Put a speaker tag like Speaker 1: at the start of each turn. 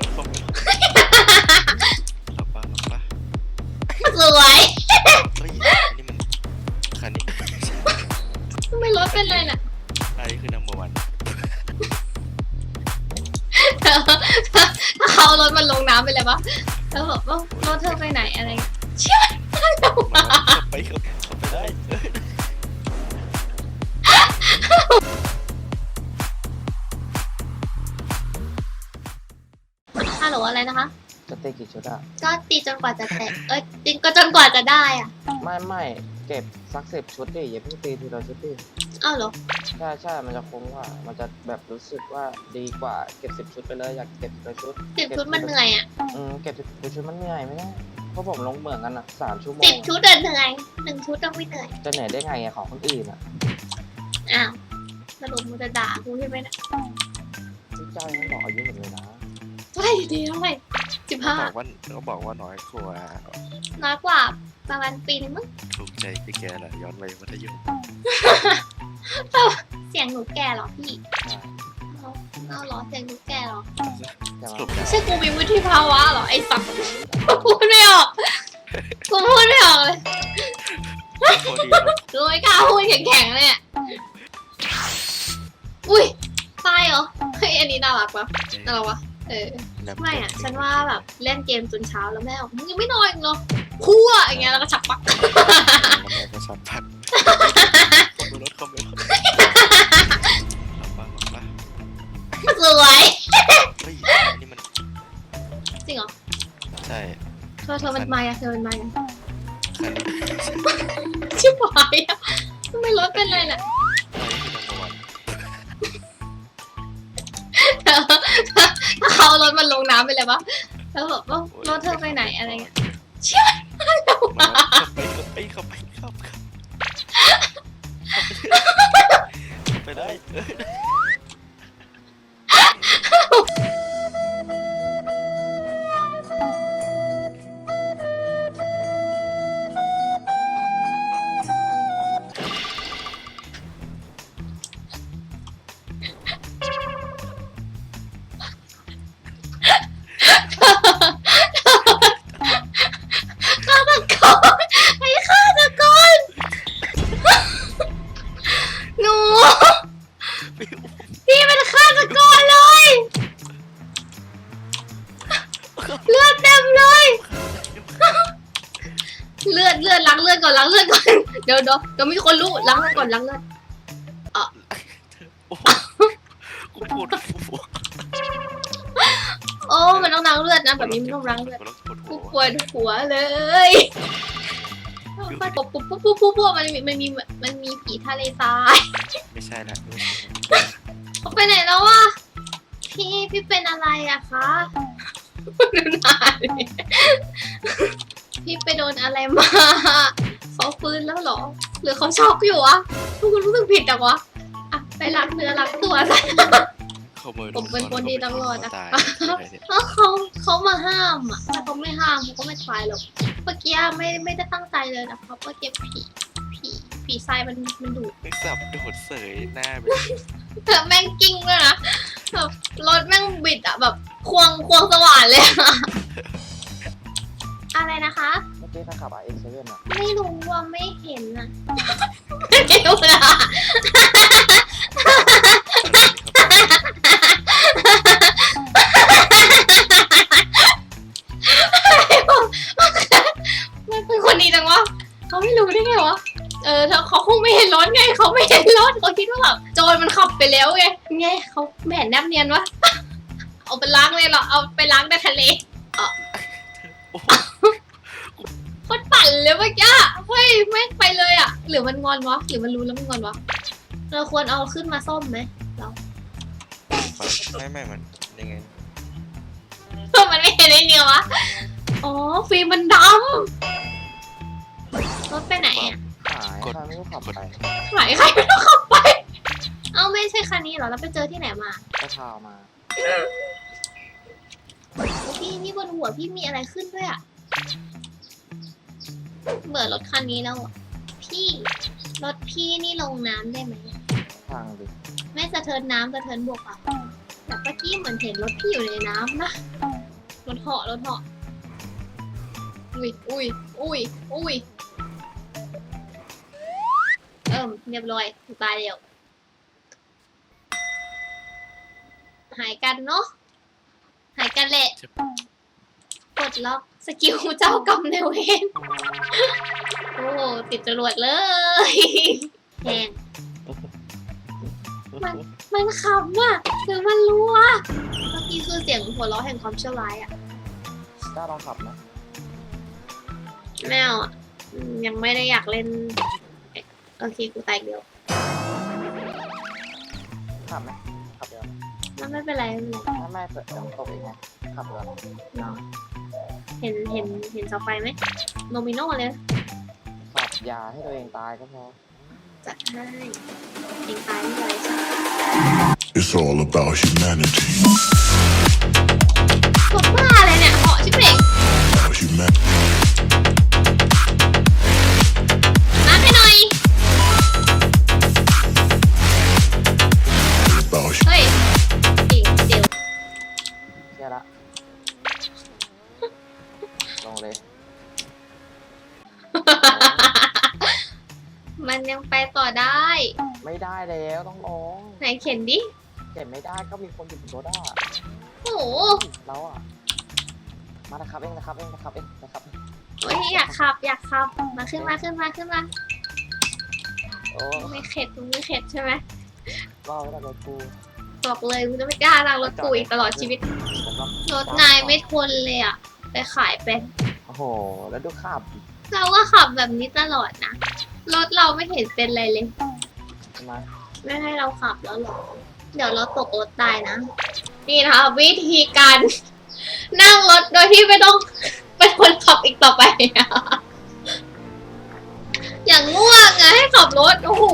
Speaker 1: รถเข้าไปหลับปะหลับปะ
Speaker 2: สวย
Speaker 1: เฮ้ยอันนี้มันคันนี้
Speaker 2: ทำไมรถเป็นไรน่ะ
Speaker 1: อันนี้คือ number one
Speaker 2: ถ้าเขาเอารถมันลงน้ำไปเลยปะแล้วแบบว่ารถเธอไปไหนอะไรเงี้ยเชื่อ
Speaker 1: มาขับไปขับขับไปได้
Speaker 2: ฮัลโหลอะไรนะคะ
Speaker 3: จะตีกี่ชุดอะ
Speaker 2: ก็ตีจนกว่าจะแตกเอ้ยตีก็จนกว่าจะได้อะ
Speaker 3: ไม่ไม่เก็บสักสิบชุดดิอย่าเพิ่งตีทีละชุดดิ
Speaker 2: อ้าวเหรอ
Speaker 3: ใช่ใช่มันจะคุ้มกว่า มันจะแบบรู้สึกว่าดีกว่าเก็บสิบชุดไปเลยอยากเก็บทีละชุด
Speaker 2: สิบชุดมันเหนื่อยอะ
Speaker 3: อืมเก็บสิบชุดมันเหนื่อยไม่ได้เพราะผมลงเหมือนกันอะสามชั่วโม
Speaker 2: สิ
Speaker 3: ง
Speaker 2: บชุดเดินเหนื่อยหนึ่งชุดต้องไม่เหนื่อย
Speaker 3: จะเหนื่อยได้ไงอะของคนอื่นอะ
Speaker 2: อ้าวสรุปมึงจะด่ากูใช่ไหมเนะ
Speaker 3: ที่เจ้ายังบอกอายุผมเลยนะ
Speaker 2: เท่า ไหร่ดีเท่าไหร่สิบ
Speaker 1: เขา
Speaker 2: ห้า
Speaker 1: บอกว่าเขาบอกว่าน้อยกว่า
Speaker 2: น้อยกว่าประมาณปีนึงมั้ง
Speaker 1: ถูกใจพี่แกแหละย้อนไปมัธยม
Speaker 2: เสียงหนูแก่เหรอพี่
Speaker 3: ใช่
Speaker 2: เอาเอาเหรอเสียงหนูแก่เหรอ
Speaker 3: แต่
Speaker 1: ส
Speaker 3: ว่า
Speaker 1: รุปแล้ว
Speaker 2: ใช่กูมีวุฒิภาวะเหรอไอ้สัตว์พูดไม่ออกกูพูดไม่ออกเลย
Speaker 1: พอดีแล้ว
Speaker 2: กูไม่กล้าพูดแข็งๆเลยอะอุ้ยตายเหรอเฮ้ยอันนี้น่ารักปะน่ารักปะเออ ไม่อะ ฉันว่าแบบเล่นเกมจนเช้าแล้วแม่บอกมึงยังไม่นอนอีกเหรอคั่วอย่างเงี้ยแล้วก็ฉับปัก
Speaker 1: แล้วแม่ก็สัมผัสเข้าไปรถเข้าไปรถหลับปะหลับปะ
Speaker 2: สวย
Speaker 1: เฮ้ยอันนี้มัน
Speaker 2: จริงเหรอ
Speaker 1: ใช่
Speaker 2: เธอเธอมันมาอะเธอมันมาอะ
Speaker 1: คันนี้
Speaker 2: ชิบหายอะทำไมรถเป็นไรน่ะ เอารถมันลงน้ำไปเลยวะแล้วแบบว่ารถเธอไปไหนอะไรเงี้ยเชื่อ เลือดเต็มเลย เลือดเลือดล้างเลือดก่อนล้างเลือดก่อน เดี๋ยวเดี๋ยวเดี๋ยวมีคนรู้ล้างเลือดก่อนล้างเลือด
Speaker 1: โอ้โหกูปวดหัว
Speaker 2: โอ้มันต้องล้างเลือดนะแบบนี้มันต้องล้างเลือด
Speaker 1: กูปวดหั
Speaker 2: กู
Speaker 1: ว
Speaker 2: ปวดหัวเลยปุ๊บปุ๊บปุ๊บปุ๊บปุ๊บปุ๊บมันมีมันมีมันมีผีทะเลทราย
Speaker 1: ไม่ใช่ละ
Speaker 2: เขาไปไหนแล้ววะพี่พี่เป็นอะไรอะคะ ดูหน้าดิพี่ไปโดนอะไรมาเขาฟื้นแล้วเหรอ หรือเขาช็อกอยู่อะทุกคนรู้สึกผิดจังวะอะไปล้างเนื้อล้างตัวซะ
Speaker 1: ขโมย
Speaker 2: ผมเป็นคนดีตำรวจนะคะ
Speaker 1: ตายใครเนี่ย
Speaker 2: เพราะเขาเขามาห้ามอะถ้าเขาไม่ห้ามเขาก็ไม่ตายหรอกเมื่อกี้ไม่ไม่ได้ตั้งใจเลยนะคะเมื่อกี้ผีผีผีทรายมันมันดุ
Speaker 1: ไม่สับโดดเสยหน้าไป
Speaker 2: แต่ ถ้า
Speaker 3: ขับ RX7 อะ
Speaker 2: ไม่รู้ว่าไม่เห็นอะเกี่ยวนะมันเป็นคนดีจังวะเขาไม่รู้ได้ไงวะ เออเขาเขาคงไม่เห็นรถไง เขาไม่เห็นรถเขาคิดว่าแบบโจรมันขับไปแล้วไง ไงเขาไม่เห็นแนบเนียนวะ เอาไปล้างเลยเหรอ เอาไปล้างในทะเล
Speaker 1: โอ้โห
Speaker 2: โคตรปั่นเลยเมื่อกี้เฮ้ยแม่งไปเลยอะ หรือมันงอนวะหรือมันรู้แล้วมันงอนวะ เราควรเอาขึ้นมาซ่อมไหม
Speaker 1: ไม่ไม่มันยังไง
Speaker 2: มันไม่เห็นไอ้เนี่ยวะ อ๋อฟิล์มมันดำรถไปไหนอะ
Speaker 3: หายทางนี้ก็ขับไป
Speaker 2: หายใครไม่ต้องขับไป เอ้าไม่ใช่คันนี้เหรอ แล้วไปเจอที่ไหนมา
Speaker 3: ก็เช้ามา
Speaker 2: โอ้พี่นี่บนหัวพี่มีอะไรขึ้นด้วยอะ เบื่อรถคันนี้แล้วอะพี่รถพี่นี่ลงน้ำได้ไหมอะ
Speaker 3: ทางดิ
Speaker 2: ไม่สะเทินน้ำสะเทินบวกอะแต่เมื่อกี้เหมือนเห็นรถพี่อยู่ในน้ำนะรถเหาะรถเหาะอุ้ยอุ้ยอุ้ยอุ้ยเอิ่มเรียบร้อยตายแล้วหายกันเนาะหายกันแหละ
Speaker 1: เจ็บ
Speaker 2: กดล็อกสกิลเจ้ากรรมในายเวรโอ้ติดจรวดเลยแหงมันมันขำอะคือมันรัวเมื่อกี้คือเสียงหัวเราะแห่งความชั่วร้ายอะ
Speaker 3: กล้าลองขับนะ
Speaker 2: ไม่เอาอะอืมยังไม่ได้อยากเล่นเอ๊ะโอเคกูตายอีกเดียว
Speaker 3: ขับไหมขับเรือไหม
Speaker 2: มันไม่เป็นไรไม่เป็นไร
Speaker 3: ถ้าไม่เปิดเดี๋ยวมันตกเอง ไงขับเรือ
Speaker 2: รอเห็นเห็นเห็นเสาไฟไหมโนมิโนเลย
Speaker 3: ขับยาให้ตัวเองตายก็พอ
Speaker 2: จัดให้เองตายไม่เป็นไรใช่ไหม
Speaker 4: It's all about humanity.
Speaker 2: กดบ้าเลยเนี่ยเหาะชิบเป่ง
Speaker 4: About humanity.
Speaker 2: มาให้หน่อย
Speaker 4: About
Speaker 2: เฮ้ยเดี๋ยวเดี๋ยว
Speaker 3: เชื่อละลง เลย
Speaker 2: มันยังไปต่อได้
Speaker 3: ไม่ได้แล้วต้องลง
Speaker 2: ไหนเข็นดิ
Speaker 3: เก็บไม่ได้ก็มีคนอยู่บนรถอะ
Speaker 2: โอ้โห
Speaker 3: เราอะ มานะครับเองนะครับเองนะครับเองนะครับ
Speaker 2: โอ้ยอยากขับ อยากขับ มาขึ้นมาขึ้นมาขึ้นมา
Speaker 3: โอ้
Speaker 2: ไม่เข็ดมึงไม่เข็ดใช่ไหม
Speaker 3: รอไว้แล้วรถกู
Speaker 2: บอกเลยมึงจะไม่กล้านั่งรถกูอีกตลอดชีวิต
Speaker 3: ผมก็
Speaker 2: รถนายไม่ทนเลยอะ ไปขายเป็น
Speaker 3: โอ้โห แล้วดูขับ
Speaker 2: เราก็ขับแบบนี้ตลอดนะ รถเราไม่เห็นเป็นอะไรเลย
Speaker 3: ทำไม
Speaker 2: ไม่ให้เราขับแล้วหรอ เดี๋ยวเราตกรถตายนะ นี่นะคะวิธีการ นั่งรถโดยที่ไม่ต้อง เป็นคนขับอีกต่อไป อย่างง่วงไงให้ขับรถ โอ้โห